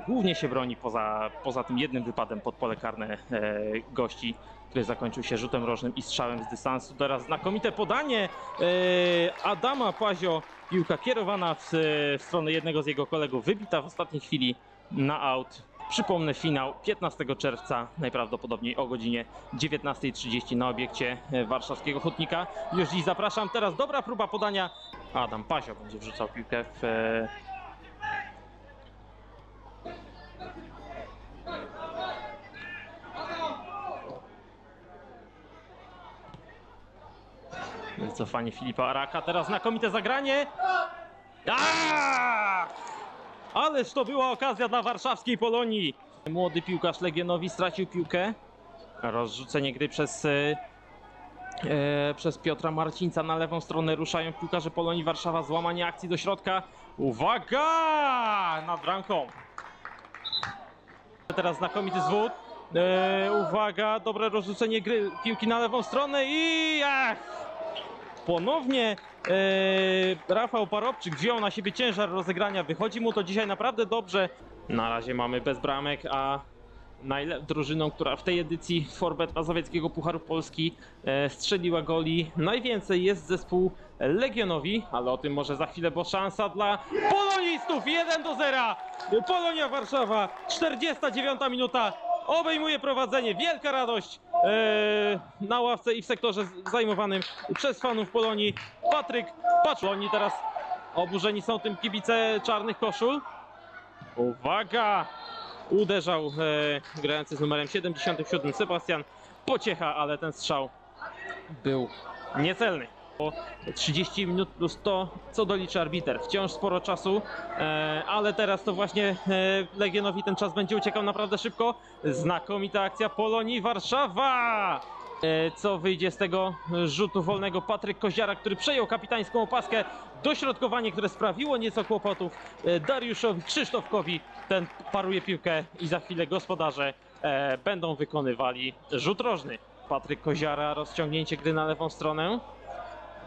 głównie się broni poza, poza tym jednym wypadem pod pole karne e, gości, który zakończył się rzutem rożnym i strzałem z dystansu. Teraz znakomite podanie e, Adama Pazio, piłka kierowana w, w stronę jednego z jego kolegów, wybita w ostatniej chwili na aut. Przypomnę finał 15 czerwca, najprawdopodobniej o godzinie 19.30 na obiekcie e, warszawskiego Hutnika. Już dziś zapraszam. Teraz dobra próba podania. Adam Pazio będzie wrzucał piłkę w Wycofanie Filipa Araka, teraz znakomite zagranie. Aaaa! Ależ to była okazja dla warszawskiej Polonii. Młody piłkarz Legionowi stracił piłkę. Rozrzucenie gry przez, e, e, przez Piotra Marcińca na lewą stronę. Ruszają piłkarze Polonii Warszawa. Złamanie akcji do środka. Uwaga! Nad bramką. Teraz znakomity zwód. E, uwaga, dobre rozrzucenie gry piłki na lewą stronę i! Ponownie e, Rafał Parobczyk wziął na siebie ciężar rozegrania. Wychodzi mu to dzisiaj naprawdę dobrze. Na razie mamy bez bramek, a drużyną, która w tej edycji Forbet Mazowieckiego Pucharu Polski e, strzeliła goli najwięcej jest zespół Legionowi, ale o tym może za chwilę, bo szansa dla polonistów 1 do 0. Polonia Warszawa, 49 minuta. Obejmuje prowadzenie, wielka radość e, na ławce i w sektorze zajmowanym przez fanów Polonii. Patryk Paczloni teraz oburzeni są tym kibice czarnych koszul. Uwaga! Uderzał e, grający z numerem 77 Sebastian Pociecha, ale ten strzał był niecelny. Po 30 minut plus to, co doliczy arbiter. Wciąż sporo czasu, e, ale teraz to właśnie e, Legionowi ten czas będzie uciekał naprawdę szybko. Znakomita akcja Polonii Warszawa! E, Co wyjdzie z tego rzutu wolnego? Patryk Koziara, który przejął kapitańską opaskę. Dośrodkowanie, które sprawiło nieco kłopotów Dariuszowi Krzysztofkowi. Ten paruje piłkę i za chwilę gospodarze będą wykonywali rzut rożny. Patryk Koziara, rozciągnięcie gry na lewą stronę.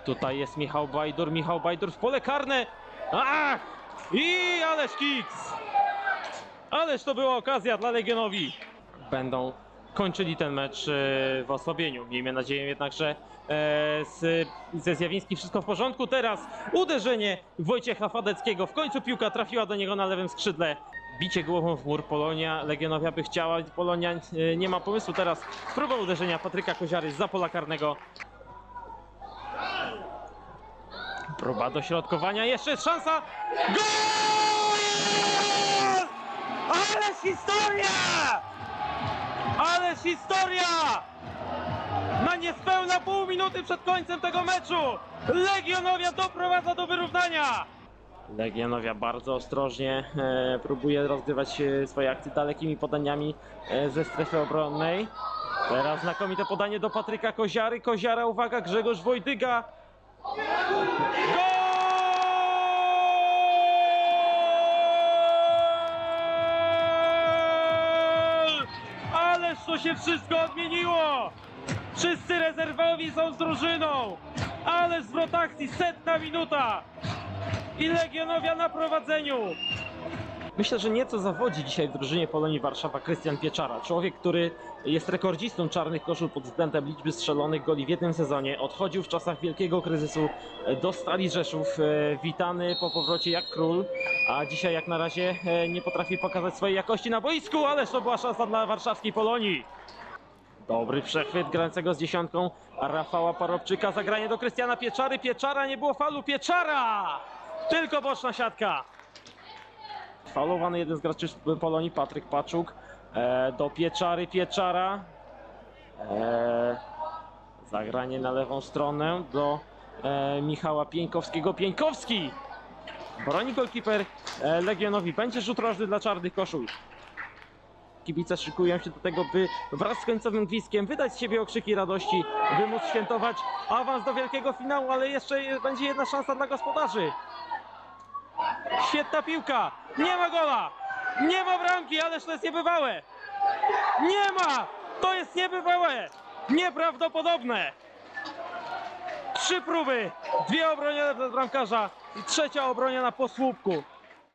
Tutaj jest Michał Bajdur, Michał Bajdur w pole karne. Ach! I ależ kiks! Ależ to była okazja dla Legionowi. Będą kończyli ten mecz e, w osłabieniu. Miejmy nadzieję jednak, że e, ze Zjawiński wszystko w porządku. Teraz uderzenie Wojciecha Fadeckiego. W końcu piłka trafiła do niego na lewym skrzydle. Bicie głową w mur Polonia. Legionowia by chciała. Polonia e, nie ma pomysłu teraz. Próba uderzenia Patryka Koziary z pola karnego. Próba dośrodkowania. Jeszcze jest szansa. Gol! Ależ historia! Ależ historia! Na niespełna pół minuty przed końcem tego meczu Legionowia doprowadza do wyrównania. Legionowia bardzo ostrożnie e, próbuje rozgrywać e, swoje akcje dalekimi podaniami e, ze strefy obronnej. Teraz znakomite podanie do Patryka Koziary. Koziara, uwaga, Grzegorz Wojdyga. Gol! Ależ to się wszystko odmieniło! Wszyscy rezerwowi są z drużyną! Ale zwrot akcji, setna minuta! I Legionowia na prowadzeniu! Myślę, że nieco zawodzi dzisiaj w drużynie Polonii Warszawa Krystian Pieczara. Człowiek, który jest rekordzistą czarnych koszul pod względem liczby strzelonych goli w jednym sezonie. Odchodził w czasach wielkiego kryzysu do Stali Rzeszów. e, Witany po powrocie jak król, a dzisiaj jak na razie e, nie potrafi pokazać swojej jakości na boisku, ależ to była szansa dla warszawskiej Polonii. Dobry przechwyt grającego z dziesiątką Rafała Parobczyka. Zagranie do Krystiana Pieczary. Pieczara, nie było falu. Pieczara! Tylko boczna siatka. Faulowany jeden z graczy Polonii, Patryk Paczuk. E, do Pieczary, Pieczara. E, zagranie na lewą stronę do e, Michała Pieńkowskiego. Pieńkowski! Broni golkiper e, Legionowi. Będzie rzut rożny dla czarnych koszul. Kibice szykują się do tego, by wraz z końcowym gwizdkiem wydać z siebie okrzyki radości, by móc świętować awans do wielkiego finału, ale jeszcze je- będzie jedna szansa dla gospodarzy. Świetna piłka! Nie ma gola! Nie ma bramki, ależ to jest niebywałe! Nie ma! To jest niebywałe! Nieprawdopodobne! Trzy próby, dwie obronione przez bramkarza i trzecia obroniona po słupku.